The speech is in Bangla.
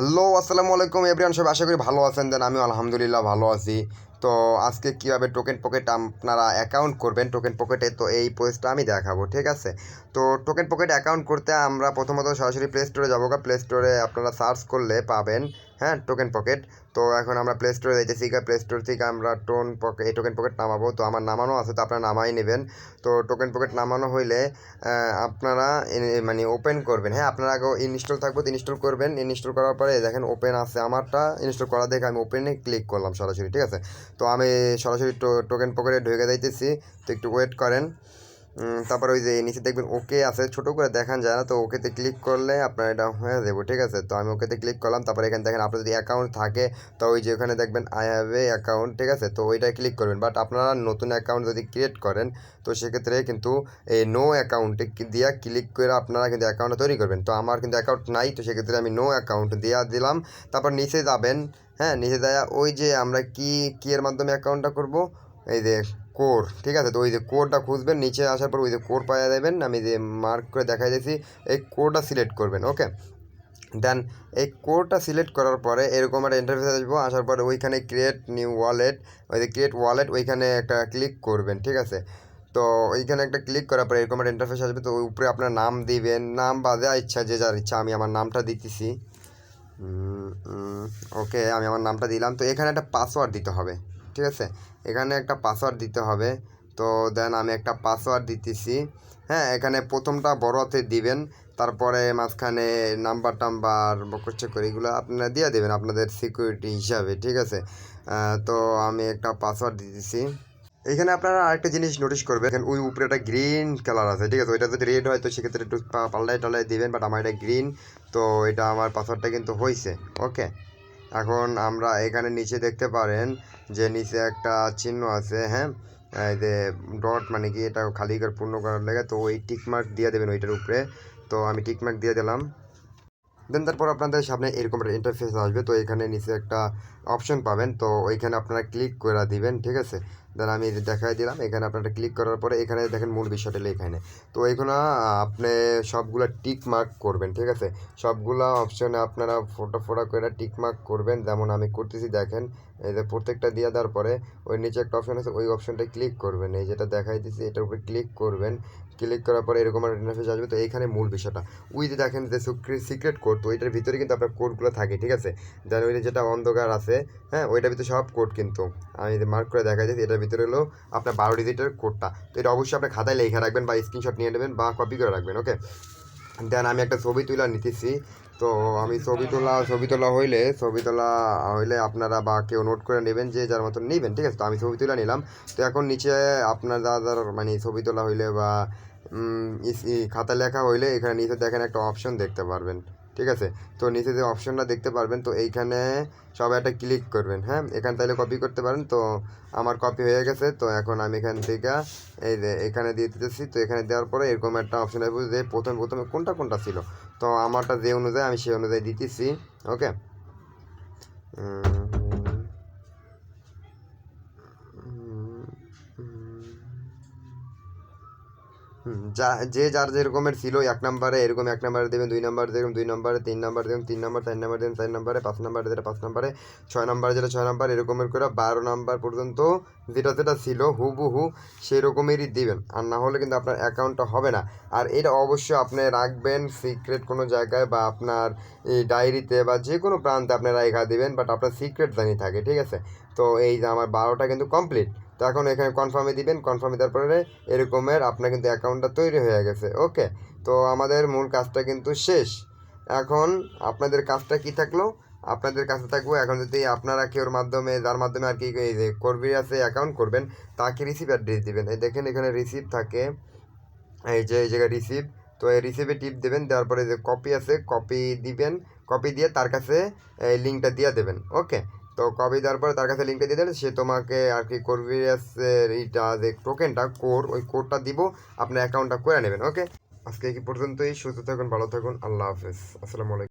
হ্যালো, আসসালামু আলাইকুম এভরিয়ান সবাই আশা করি ভালো আছেন। দেন আমি আলহামদুলিল্লাহ ভালো আছি। তো আজকে কীভাবে টোকেন পকেট আপনারা অ্যাকাউন্ট করবেন? টোকেন পকেটে তো এই পোস্টটা আমি দেখাবো, ঠিক আছে? তো টোকেন পকেট অ্যাকাউন্ট করতে আমরা প্রথমত সরাসরি প্লে স্টোরে যাব প্লে স্টোরে আপনারা সার্চ করলে পাবেন হ্যাঁ টোকেন পকেট তো এখন আমরা প্লে স্টোরে যাইতেছি প্লে স্টোর থেকে আমরা টোন পকেট এই টোকেন পকেট নামাবো। তো আমার নামানো আছে, তো আপনারা নামাই নেবেন। তো টোকেন পকেট নামানো হইলে আপনারা মানে ওপেন করবেন। হ্যাঁ আপনারা আগে ইনস্টল থাকব ইনস্টল করবেন। ইনস্টল করার পরে দেখেন ওপেন আছে আমারটা। ইনস্টল করা দেখে আমি ওপেনে ক্লিক করলাম সরাসরি, ঠিক আছে? তো আমি সরাসরি টোকেন পকেটে ঢুকে যাইতেছি। তো একটু ওয়েট করেন। তারপরে ওই যে নিচে দেখবেন ওকে আছে, ছোট করে দেখান যায় না, তো ওকেতে ক্লিক করলে আপনার এটা হয়ে যাব, ঠিক আছে? তো আমি ওকেতে ক্লিক করলাম, তারপরে এখানে দেখেন আপনার যদি অ্যাকাউন্ট থাকে, তো ওই যে ওখানে দেখবেন আই হ্যাভ এ অ্যাকাউন্ট ঠিক আছে? তো ওইটায় ক্লিক করবেন বাট আপনারা নতুন অ্যাকাউন্ট যদি ক্রিয়েট করেন, তো সেক্ষেত্রে কিন্তু এই নো অ্যাকাউন্টে দিয়া ক্লিক করে আপনারা কিন্তু অ্যাকাউন্ট তৈরি করবেন। তো আমার কিন্তু অ্যাকাউন্ট নাই, তো সেক্ষেত্রে আমি নো অ্যাকাউন্ট দিয়া দিলাম। তারপর নিচে যাবেন হ্যাঁ? নিচে দেয়া ওই যে আমরা কি কি এর মাধ্যমে অ্যাকাউন্টটা করব? এই যে কোর, ঠিক আছে? তো ওই যে কোরটা খুঁজবেন, নিচে আসার পর ওই যে কোর পাওয়া দেবেন আমি যে মার্ক করে দেখাই দিয়েছি, এই কোরটা সিলেক্ট করবেন ওকে দেন এই কোডটা সিলেক্ট করার পরে এরকম একটা ইন্টারফেস আসব, আসার পরে ওইখানে ক্রিয়েট নিউ ওয়ালেট ওই যে ক্রিয়েট ওয়ালেট ওইখানে একটা ক্লিক করবেন, ঠিক আছে? তো ওইখানে একটা ক্লিক করার পরে এরকম একটা ইন্টারফেস আসবে, তো উপরে আপনার নাম দিবেন, নাম বা দেওয়া ইচ্ছা যে যার ইচ্ছা, আমি আমার নামটা দিতেছি। ওকে আমি আমার নামটা দিলাম, তো এখানে একটা পাসওয়ার্ড দিতে হবে। ঠিক আছে? এখানে একটা পাসওয়ার্ড দিতে হবে। তো দেন আমি একটা পাসওয়ার্ড দিতেছি। হ্যাঁ এখানে প্রথমটা বড় হাতে দিবেন, তারপরে মাঝখানে নাম্বার টাম্বার বকরচে করে এগুলো আপনারা দিয়ে দেবেন আপনাদের সিকিউরিটি হিসাবে, ঠিক আছে? তো আমি একটা পাসওয়ার্ড দিতেছি। এখানে আপনারা আরেকটা জিনিস নোটিশ করবেন ওই উপরে একটা গ্রিন কালার আছে, ঠিক আছে? ওইটা যদি রেড হয় তো সেক্ষেত্রে একটু পা- পাল্টাই টাল্টাই দিবেন বাট আমার এটা গ্রিন তো এটা আমার পাসওয়ার্ডটা কিন্তু হয়েছে ওকে এখন আমরা এখানে নিচে দেখতে পারেন যে নিচে একটা চিহ্ন আছে হ্যাঁ? এই যে ডট মানে কি, এটা খালি করে পূর্ণ করার লেগে তো ওই টিকমার্ক দিয়ে দেবেন ওইটার উপরে। তো আমি টিকমার্ক দিয়ে দিলাম। দেন তারপর আপনাদের সামনে এরকম একটা ইন্টারফেস আসবে। তো এখানে নিচে একটা অপশন পাবেন। তো ওইখানে আপনারা ক্লিক করে দিবেন, ঠিক আছে? দেন আমি দেখাই দিলাম, এখানে আপনারা ক্লিক করার পরে এখানে দেখেন মূল বিষয়টা এখানে তো এইখানে আপনি সবগুলা টিক মার্ক করবেন, ঠিক আছে? সবগুলা অপশনে আপনারা ফটো ফটো করে টিক মার্ক করবেন, যেমন আমি করতেছি, দেখেন, এই যে প্রত্যেকটা দিয়ে দেওয়ার পরে ওই নিচে একটা অপশন আছে, ওই অপশনটা ক্লিক করবেন। এই যেটা দেখাই দিচ্ছি এটার উপরে ক্লিক করবেন। ক্লিক করার পরে এরকম একটা ইন্টারফেস আসবে। তো এইখানে মূল বিষয়টা। ওই যে দেখেন, যে সিক্রেট কোড তো ওইটার ভিতরে কিন্তু আপনার কোডগুলো থাকে, ঠিক আছে? দেন ওই যেটা অন্ধকার আছে হ্যাঁ? ওইটার ভিতরে সব কোড কিন্তু। আমি মার্ক করে দেখা যাচ্ছে এটার ভিতরে হলো আপনার বারো ডিজিটের কোডটা তো এটা অবশ্যই আপনার খাতায় লেখা রাখবেন বা স্ক্রিনশট নিয়ে নেবেন বা কপি করে রাখবেন ওকে দেন আমি একটা ছবি তুলে নিতেছি। তো আমি ছবি তোলা ছবি তোলা হইলে, ছবি তোলা হইলে আপনারা বা কেউ নোট করে নেবেন যে যার মতন নেবেন, ঠিক আছে? তো আমি ছবি তুলে নিলাম। তো এখন নিচে আপনার যার মানে ছবি তোলা হইলে বা খাতা লেখা হইলে এখানে নিচে দেখেন একটা অপশন দেখতে পারবেন। ঠিক আছে? তো নিচে যে অপশনটা দেখতে পারবেন, তো এইখানে সবাই একটা ক্লিক করবেন হ্যাঁ? এখানে তাহলে কপি করতে পারেন, তো আমার কপি হয়ে গেছে, তো এখন আমি এখান থেকে এই যে এখানে দিয়ে দিতেছি, তো এখানে দেওয়ার পরে এরকম একটা অপশন আসবে যে প্রথম, প্রথমে কোনটা কোনটা ছিল? তো আমারটা যে অনুযায়ী, আমি সেই অনুযায়ী দিতেছি ওকে যা, যে যার যেরকমের ছিল এক নম্বরে এরকম এক নম্বরে দেবেন, দুই নম্বরে দেবেন, দুই নম্বরে তিন নম্বর দেবেন, তিন নম্বর চার নম্বর দেবেন, চার নম্বরে পাঁচ নম্বরে যেটা পাঁচ নম্বরে ছয় নম্বরে যেটা ছয় নম্বর এরকমের করে বারো নম্বর পর্যন্ত যেটা যেটা ছিল, হুবহু সেই রকমেরই দিবেন। আর না হলে কিন্তু আপনার অ্যাকাউন্টটা হবে না। আর এটা অবশ্যই আপনি রাখবেন সিক্রেট কোনো জায়গায় বা আপনার এই ডায়েরিতে বা যে কোনো প্রান্তে আপনি রেখা দেবেন বাট আপনার সিক্রেট জানি থাকে, ঠিক আছে? তো এই যে আমার বারোটা কিন্তু কমপ্লিট তো এখন এখানে কনফার্মে দিবেন কনফার্মে দেওয়ার পরে এরকমের আপনার কিন্তু অ্যাকাউন্টটা তৈরি হয়ে গেছে ওকে তো আমাদের মূল কাজটা কিন্তু শেষ। এখন আপনাদের কাজটা কি থাকল? আপনাদের কাছে থাকব, এখন যদি আপনারা কেউর মাধ্যমে, যার মাধ্যমে আর কি এই যে করবি আছে অ্যাকাউন্ট করবেন, তাকে রিসিভ অ্যাড্রেস দিবেন। এই দেখেন এখানে রিসিভ থাকে, এই যে, এই জায়গায় রিসিভ তো এই রিসিভে টিপ দেবেন, দেওয়ার পরে যে কপি আছে কপি দিবেন কপি দিয়ে তার কাছে এই লিঙ্কটা দিয়ে দেবেন ওকে তো কবি দেওয়ার পরে তার কাছে লিঙ্কটা দিয়ে দেন, সে তোমাকে আর কি করবি এইটা যে টোকেনটা কোড ওই কোডটা দিব, আপনার অ্যাকাউন্টটা করে নেবেন ওকে আজকে কি পর্যন্তই, সুস্থ থাকুন, ভালো থাকুন, আল্লাহ হাফেজ, আসসালামু আলাইকুম।